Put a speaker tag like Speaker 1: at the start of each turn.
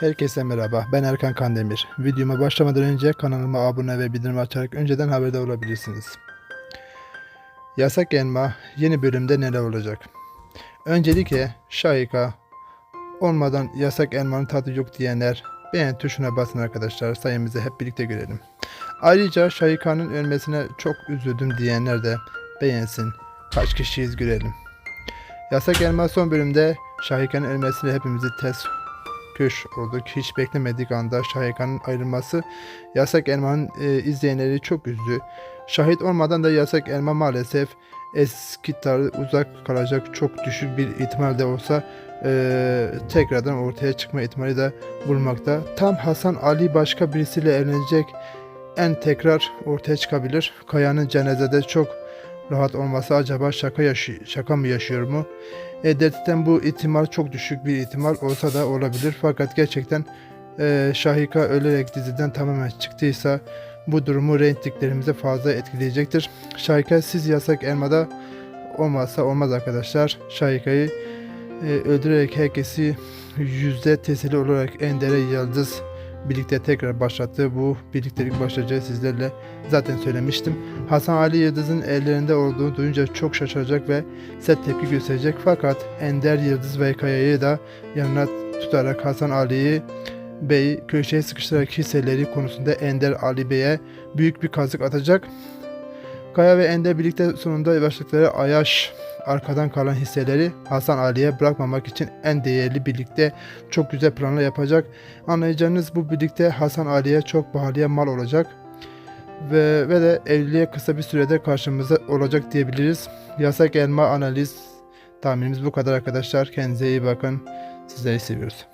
Speaker 1: Herkese merhaba, ben Erkan Kandemir. Videoma başlamadan önce kanalıma abone ve bildirim açarak önceden haberdar olabilirsiniz. Yasak Elma yeni bölümde neler olacak? Öncelikle Şahika olmadan yasak elmanın tadı yok diyenler beğen tuşuna basın arkadaşlar sayımızı hep birlikte görelim. Ayrıca Şahika'nın ölmesine çok üzüldüm diyenler de beğensin. Kaç kişiyiz görelim. Yasak Elma son bölümde Şahika'nın ölmesiyle hepimizi ters köş olduk. Hiç beklemedik anda Şahika'nın ayrılması Yasak Elma'nın e, izleyenleri çok üzdü. Şahit olmadan da Yasak Elma maalesef eski uzak kalacak çok düşük bir ihtimalde olsa e, tekrardan ortaya çıkma ihtimali de bulunmakta. Tam Hasan Ali başka birisiyle evlenecek en tekrar ortaya çıkabilir. Kaya'nın cenazede çok rahat olması acaba şaka yaşı şaka mı yaşıyor mu? E, Dert'ten bu ihtimal çok düşük bir ihtimal olsa da olabilir. Fakat gerçekten e, Şahika ölerek diziden tamamen çıktıysa bu durumu reytinglerimize fazla etkileyecektir. Şahika siz yasak elmada olmazsa olmaz arkadaşlar. Şahika'yı e, öldürerek herkesi yüzde tesiri olarak Ender'e Yıldız birlikte tekrar başlattı. Bu birliktelik başlayacağı sizlerle zaten söylemiştim. Hasan Ali Yıldız'ın ellerinde olduğunu duyunca çok şaşıracak ve sert tepki gösterecek. Fakat Ender Yıldız ve Kaya'yı da yanına tutarak Hasan Ali'yi Bey köşeye sıkıştırarak hisseleri konusunda Ender Ali Bey'e büyük bir kazık atacak. Kaya ve Ender birlikte sonunda başlıkları Ayaş arkadan kalan hisseleri Hasan Ali'ye bırakmamak için en değerli birlikte çok güzel planlar yapacak. Anlayacağınız bu birlikte Hasan Ali'ye çok pahalıya mal olacak. Ve, ve de evliliğe kısa bir sürede karşımıza olacak diyebiliriz. Yasak elma analiz tahminimiz bu kadar arkadaşlar. Kendinize iyi bakın. Sizleri seviyoruz.